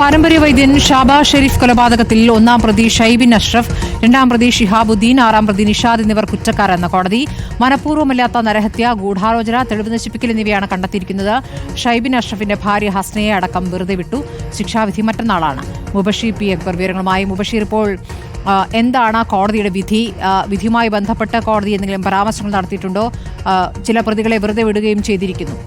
പാരമ്പര്യ വൈദ്യൻ ഷാബാ ഷെരീഫ് കൊലപാതകത്തിൽ ഒന്നാം പ്രതി ഷൈബിൻ അഷ്റഫ് രണ്ടാം പ്രതി ഷിഹാബുദ്ദീൻ ആറാം പ്രതി നിഷാദ് എന്നിവർ കുറ്റക്കാരെന്ന കോടതി. മനഃപൂർവമല്ലാത്ത നരഹത്യ ഗൂഢാലോചന തെളിവ് നശിപ്പിക്കൽ എന്നിവയാണ് കണ്ടെത്തിയിരിക്കുന്നത്. ഷൈബിൻ അഷ്റഫിന്റെ ഭാര്യ ഹസ്നയെ അടക്കം വെറുതെ വിട്ടു. ശിക്ഷാവിധി മറ്റന്നാളാണ്. മുബഷീർ പി അക്ബർ വിവരങ്ങളുമായി. മുബഷീർ ഇപ്പോൾ എന്താണ് കോടതിയുടെ വിധി? വിധിയുമായി ബന്ധപ്പെട്ട് കോടതി എന്തെങ്കിലും പരാമർശങ്ങൾ നടത്തിയിട്ടുണ്ടോ? ചില പ്രതികളെ വെറുതെ വിടുകയും ചെയ്തിരിക്കുന്നു.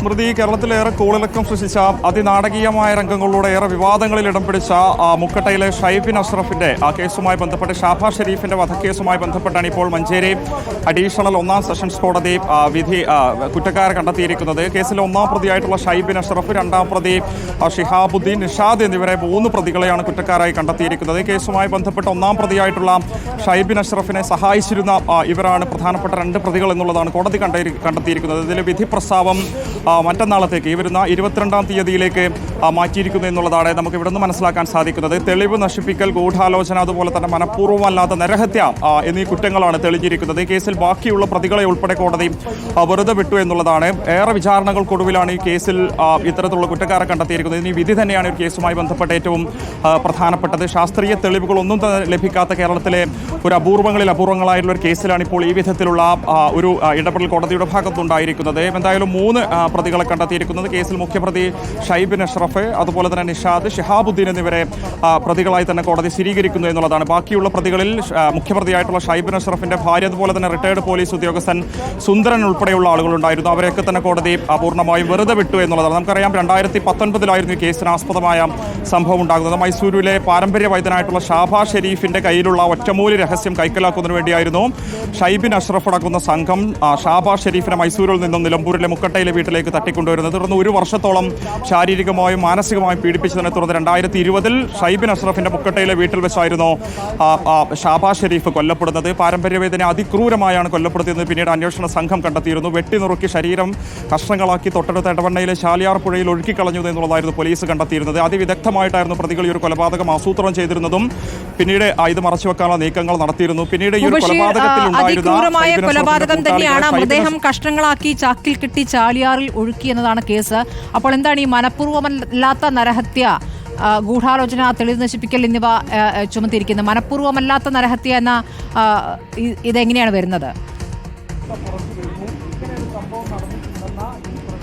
സ്മൃതി കേരളത്തിലേറെ കോളിളക്കം സൃഷ്ടിച്ച അതിനാടകീയമായ രംഗങ്ങളിലൂടെ ഏറെ വിവാദങ്ങളിൽ ഇടം പിടിച്ച മുക്കട്ടയിലെ ഷൈബിൻ അഷ്റഫിന്റെ ആ കേസുമായി ബന്ധപ്പെട്ട് ഷാഫ ഷെരീഫിന്റെ വധക്കേസുമായി ബന്ധപ്പെട്ടാണ് ഇപ്പോൾ മഞ്ചേരി അഡീഷണൽ ഒന്നാം സെഷൻസ് കോടതി വിധി കുറ്റക്കാരെ കണ്ടെത്തിയിരിക്കുന്നത്. കേസിലെ ഒന്നാം പ്രതിയായിട്ടുള്ള ഷൈബിൻ അഷ്റഫ് രണ്ടാം പ്രതി ഷിഹാബുദ്ദീൻ നിഷാദ് എന്നിവരെ മൂന്ന് പ്രതികളെയാണ് കുറ്റക്കാരായി കണ്ടെത്തിയിരിക്കുന്നത്. കേസുമായി ബന്ധപ്പെട്ട് ഒന്നാം പ്രതിയായിട്ടുള്ള ഷൈബിൻ അഷ്റഫിനെ സഹായിച്ചിരുന്ന ഇവരാണ് പ്രധാനപ്പെട്ട രണ്ട് പ്രതികൾ എന്നുള്ളതാണ് കോടതി കണ്ടേ- കണ്ടെത്തിയിരിക്കുന്നത്. ഇതിലെ വിധി പ്രസ്താവം മറ്റന്നാളത്തേക്ക് ഈ വരുന്ന ഇരുപത്തിരണ്ടാം തീയതിയിലേക്ക് മാറ്റിയിരിക്കുന്നു എന്നുള്ളതാണ് നമുക്ക് ഇവിടെ നിന്ന് മനസ്സിലാക്കാൻ സാധിക്കുന്നത്. തെളിവ് നശിപ്പിക്കൽ ഗൂഢാലോചന അതുപോലെ തന്നെ മനഃപൂർവമല്ലാത്ത നരഹത്യ എന്നീ കുറ്റങ്ങളാണ് തെളിഞ്ഞിരിക്കുന്നത്. ഈ കേസിൽ ബാക്കിയുള്ള പ്രതികളെ ഉൾപ്പെടെ കോടതി വെറുതെ വിട്ടു എന്നുള്ളതാണ്. ഏറെ വിചാരണകൾക്കൊടുവിലാണ് ഈ കേസിൽ ഇത്തരത്തിലുള്ള കുറ്റക്കാരെ കണ്ടെത്തിയിരിക്കുന്നത്. ഇനി വിധി തന്നെയാണ് ഈ കേസുമായി ബന്ധപ്പെട്ട ഏറ്റവും പ്രധാനപ്പെട്ടത്. ശാസ്ത്രീയ തെളിവുകളൊന്നും ലഭിക്കാത്ത കേരളത്തിലെ ഒരു അപൂർവങ്ങളിൽ അപൂർവങ്ങളായിട്ടുള്ള ഒരു കേസിലാണ് ഇപ്പോൾ ഈ വിധത്തിലുള്ള ഒരു ഇടപെടൽ കോടതിയുടെ ഭാഗത്തുണ്ടായിരിക്കുന്നത്. എന്തായാലും മൂന്ന് പ്രതികളെ കണ്ടെത്തിയിരിക്കുന്നത് കേസിൽ മുഖ്യപ്രതി ഷൈബിൻ അഷ്റഫ് അതുപോലെ തന്നെ നിഷാദ് ഷിഹാബുദ്ദീൻ എന്നിവരെ പ്രതികളായി തന്നെ കോടതി സ്ഥിരീകരിക്കുന്നു എന്നുള്ളതാണ്. ബാക്കിയുള്ള പ്രതികളിൽ മുഖ്യപ്രതിയായിട്ടുള്ള ഷൈബിൻ അഷ്റഫിന്റെ ഭാര്യ അതുപോലെ തന്നെ റിട്ടയർഡ് പോലീസ് ഉദ്യോഗസ്ഥൻ സുന്ദരൻ ഉൾപ്പെടെയുള്ള ആളുകളുണ്ടായിരുന്നു. അവരെയൊക്കെ തന്നെ കോടതി പൂർണമായും വെറുതെ വിട്ടു എന്നുള്ളതാണ്. നമുക്കറിയാം രണ്ടായിരത്തി പത്തൊൻപതിലായിരുന്നു ഈ കേസിന് ആസ്പദമായ സംഭവം ഉണ്ടാകുന്നത്. മൈസൂരിലെ പാരമ്പര്യ വൈദ്യനായിട്ടുള്ള ഷാബ ഷെരീഫിന്റെ കയ്യിലുള്ള ഒറ്റമൂലി രഹസ്യം കൈക്കലാക്കുന്നതിന് വേണ്ടിയായിരുന്നു ഷൈബിൻ അഷ്റഫ് അടക്കുന്ന സംഘം ഷാബ ഷെരീഫിനെ മൈസൂരിൽ നിന്നും നിലമ്പൂരിലെ മുക്കട്ടയിലെ വീട്ടിലേക്ക് തട്ടിക്കൊണ്ടുവരുന്നത്. തുടർന്ന് ഒരു വർഷത്തോളം ശാരീരികമായും മാനസികമായും പീഡിപ്പിച്ചതിനെ തുടർന്ന് രണ്ടായിരത്തി ഇരുപതിൽ ഷൈബിൻ അഷ്റഫിന്റെ മുക്കട്ടയിലെ വീട്ടിൽ വെച്ചായിരുന്നു ഷാബാ ഷെരീഫ് കൊല്ലപ്പെടുന്നത്. പാരമ്പര്യവേദന അതിക്രൂരമായാണ് കൊല്ലപ്പെടുത്തിയത് പിന്നീട് അന്വേഷണ സംഘം കണ്ടെത്തിയിരുന്നു. വെട്ടിനുറുക്കി ശരീരം കഷ്ണങ്ങളാക്കി തൊട്ടടുത്ത ഇടവണ്ണയിലെ ശാലിയാർ പുഴയിൽ ഒഴുക്കിക്കളഞ്ഞു എന്നുള്ളതായിരുന്നു പോലീസ് കണ്ടെത്തിയിരുന്നത്. അതിവിദഗ്ധമായിട്ടായിരുന്നു പ്രതികൾ ഈ ഒരു കൊലപാതകം ആസൂത്രണം ചെയ്തിരുന്നതും പിന്നീട് ഇത് ഇത് മറച്ചുവെക്കാനുള്ള നീക്കങ്ങൾ നടത്തിയിരുന്നു. പിന്നീട് ഈ ഒരു കൊലപാതകത്തിൽ ഉണ്ടായിരുന്ന കൊലപാതകം തന്നെയാണ് അദ്ദേഹം മൃതദേഹം കഷ്ണങ്ങളാക്കി ചാക്കിൽ കെട്ടി ചാലിയാറിൽ ഒഴുക്കി എന്നതാണ് കേസ്. അപ്പോൾ എന്താണ് ഈ മനഃപൂർവമല്ലാത്ത നരഹത്യ ഗൂഢാലോചന തെളിവ് നശിപ്പിക്കൽ എന്നിവ ചുമത്തിയിരിക്കുന്നത്? മനഃപൂർവമല്ലാത്ത നരഹത്യ എന്ന ഇതെങ്ങനെയാണ് വരുന്നത്?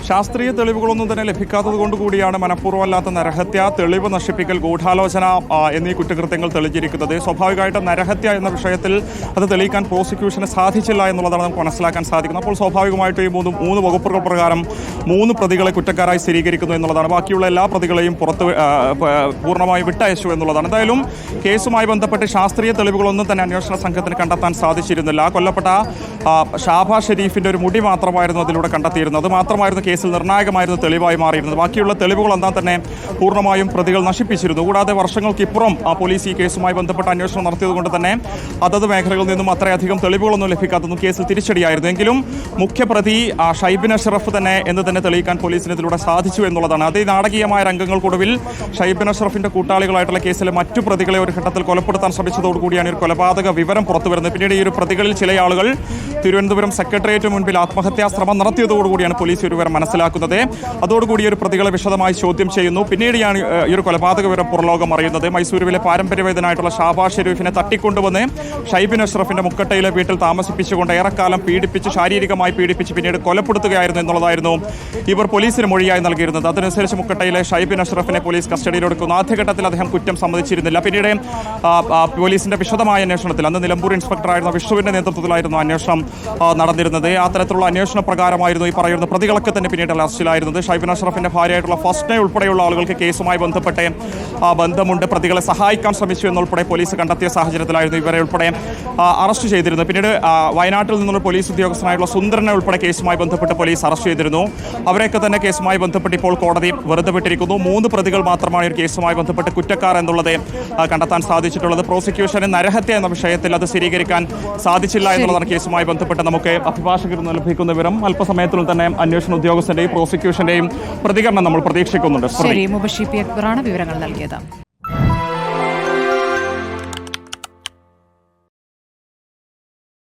ശാസ്ത്രീയ തെളിവുകളൊന്നും തന്നെ ലഭിക്കാത്തത് കൊണ്ട് കൂടിയാണ് മനഃപൂർവമല്ലാത്ത നരഹത്യ തെളിവ് നശിപ്പിക്കൽ ഗൂഢാലോചന എന്നീ കുറ്റകൃത്യങ്ങൾ തെളിഞ്ഞിരിക്കുന്നത്. സ്വാഭാവികമായിട്ടും നരഹത്യ എന്ന വിഷയത്തിൽ അത് തെളിയിക്കാൻ പ്രോസിക്യൂഷന് സാധിച്ചില്ല എന്നുള്ളതാണ് നമുക്ക് മനസ്സിലാക്കാൻ സാധിക്കുന്നത്. അപ്പോൾ സ്വാഭാവികമായിട്ടും ഈ മൂന്ന് മൂന്ന് വകുപ്പുകൾ പ്രകാരം മൂന്ന് പ്രതികളെ കുറ്റക്കാരായി സ്ഥിരീകരിക്കുന്നു എന്നുള്ളതാണ്. ബാക്കിയുള്ള എല്ലാ പ്രതികളെയും പുറത്ത് പൂർണമായി വിട്ടയച്ചു എന്നുള്ളതാണ്. എന്തായാലും കേസുമായി ബന്ധപ്പെട്ട് ശാസ്ത്രീയ തെളിവുകളൊന്നും തന്നെ അന്വേഷണ സംഘത്തിന് കണ്ടെത്താൻ സാധിച്ചിരുന്നില്ല. കൊല്ലപ്പെട്ട ഷാബ ഷെരീഫിന്റെ ഒരു മുടി മാത്രമായിരുന്നു അതിലൂടെ കണ്ടെത്തിയിരുന്നത്. മാത്രമായിരുന്നു കേസിൽ നിർണായകമായിരുന്ന തെളിവായി മാറിയിരുന്നത്. ബാക്കിയുള്ള തെളിവുകൾ എന്താ തന്നെ പൂർണമായും പ്രതികൾ നശിപ്പിച്ചിരുന്നു. കൂടാതെ വർഷങ്ങൾക്കിപ്പുറം ആ പോലീസ് ഈ കേസുമായി ബന്ധപ്പെട്ട അന്വേഷണം നടത്തിയതുകൊണ്ട് തന്നെ അതത് മേഖലകളിൽ നിന്നും അത്രയധികം തെളിവുകളൊന്നും ലഭിക്കാത്തതും കേസിൽ തിരിച്ചടിയായിരുന്നു. എങ്കിലും മുഖ്യപ്രതി ഷൈബിൻ അഷ്റഫ് തന്നെ എന്ന് തന്നെ തെളിയിക്കാൻ പോലീസിന് ഇതിലൂടെ സാധിച്ചു എന്നുള്ളതാണ്. അതേ നാടകീയമായ രംഗങ്ങൾക്കൊടുവിൽ ഷൈബിൻ അഷ്റഫിന്റെ കൂട്ടാളികളായിട്ടുള്ള കേസിലെ മറ്റു പ്രതികളെ ഒരു ഘട്ടത്തിൽ കൊലപ്പെടുത്താൻ ശ്രമിച്ചതോടുകൂടിയാണ് ഒരു കൊലപാതക വിവരം പുറത്തുവരുന്നത്. പിന്നീട് ഈ ഒരു പ്രതികളിൽ ചില ആളുകൾ തിരുവനന്തപുരം സെക്രട്ടേറിയറ്റ് മുൻപിൽ ആത്മഹത്യാ ശ്രമം നടത്തിയതോടുകൂടിയാണ് പോലീസ് ഒരു വിവരം മനസ്സിലാക്കുന്നത്. അതോടുകൂടി ഒരു പ്രതികളെ വിശദമായി ചോദ്യം ചെയ്യുന്നു. പിന്നീടാണ് ഈ ഒരു കൊലപാതക വിവരം പുറലോകം അറിയുന്നത്. മൈസൂരുവിലെ പാരമ്പര്യവേദനായിട്ടുള്ള ഷാബാ ഷെരീഫിനെ തട്ടിക്കൊണ്ടുവന്ന് ഷൈബിൻ അഷ്റഫിന്റെ മുക്കട്ടയിലെ വീട്ടിൽ താമസിപ്പിച്ചുകൊണ്ട് ഏറെക്കാലം പീഡിപ്പിച്ച് ശാരീരികമായി പീഡിപ്പിച്ച് പിന്നീട് കൊലപ്പെടുത്തുകയായിരുന്നു എന്നുള്ളതായിരുന്നു ഇവർ പോലീസിന് മൊഴിയായി നൽകിയിരുന്നത്. അതനുസരിച്ച് മുക്കട്ടയിലെ ഷൈബിൻ അഷ്റഫിനെ പോലീസ് കസ്റ്റഡിയിലെടുക്കുന്നു ആദ്യഘട്ടത്തിൽ അദ്ദേഹം കുറ്റം സമ്മതിച്ചിരുന്നില്ല. പിന്നീട് പോലീസിന്റെ വിശദമായ അന്വേഷണത്തിൽ അന്ന് നിലമ്പൂർ ഇൻസ്പെക്ടറായിരുന്ന വിഷ്ണുവിന്റെ നേതൃത്വത്തിലായിരുന്നു അന്വേഷണം. നടന്നിരുന്നത്. അത്തരത്തിലുള്ള തരത്തിലുള്ള അന്വേഷണ പ്രകാരമായിരുന്നു ഈ പറയുന്ന പ്രതികളൊക്കെ തന്നെ പിന്നീട് അറസ്റ്റിലായിരുന്നത്. ഷൈബിൻ അഷ്റഫിന്റെ ഭാര്യയായിട്ടുള്ള ഫസ്റ്റിനെ ഉൾപ്പെടെയുള്ള ആളുകൾക്ക് കേസുമായി ബന്ധപ്പെട്ട് ബന്ധമുണ്ട്. പ്രതികളെ സഹായിക്കാൻ ശ്രമിച്ചു എന്നുൾപ്പെടെ പോലീസ് കണ്ടെത്തിയ സാഹചര്യത്തിലായിരുന്നു ഇവരെ ഉൾപ്പെടെ അറസ്റ്റ് ചെയ്തിരുന്നത്. പിന്നീട് വയനാട്ടിൽ നിന്നുള്ള പോലീസ് ഉദ്യോഗസ്ഥനായിട്ടുള്ള സുന്ദരനെ ഉൾപ്പെടെ കേസുമായി ബന്ധപ്പെട്ട് പോലീസ് അറസ്റ്റ് ചെയ്തിരുന്നു. അവരെയൊക്കെ തന്നെ കേസുമായി ബന്ധപ്പെട്ട് ഇപ്പോൾ കോടതി വെറുതെ വിട്ടിരിക്കുന്നു. മൂന്ന് പ്രതികൾ മാത്രമാണ് ഒരു കേസുമായി ബന്ധപ്പെട്ട് കുറ്റക്കാർ എന്നുള്ളത് കണ്ടെത്താൻ സാധിച്ചിട്ടുള്ളത്. പ്രോസിക്യൂഷന് നരഹത്യ എന്ന വിഷയത്തിൽ അത് സ്ഥിരീകരിക്കാൻ സാധിച്ചില്ല എന്നുള്ളതാണ് കേസുമായി ബന്ധപ്പെട്ട് നമുക്ക് അഭിഭാഷകർ നിന്ന് ലഭിക്കുന്ന വിവരം അല്പസമയത്തിനുള്ളിൽ തന്നെ അന്വേഷണ ഉദ്യോഗസ്ഥന്റെയും പ്രോസിക്യൂഷന്റെയും പ്രതികരണം നമ്മൾ പ്രതീക്ഷിക്കുന്നുണ്ട്. വിവരങ്ങൾ നൽകിയത്.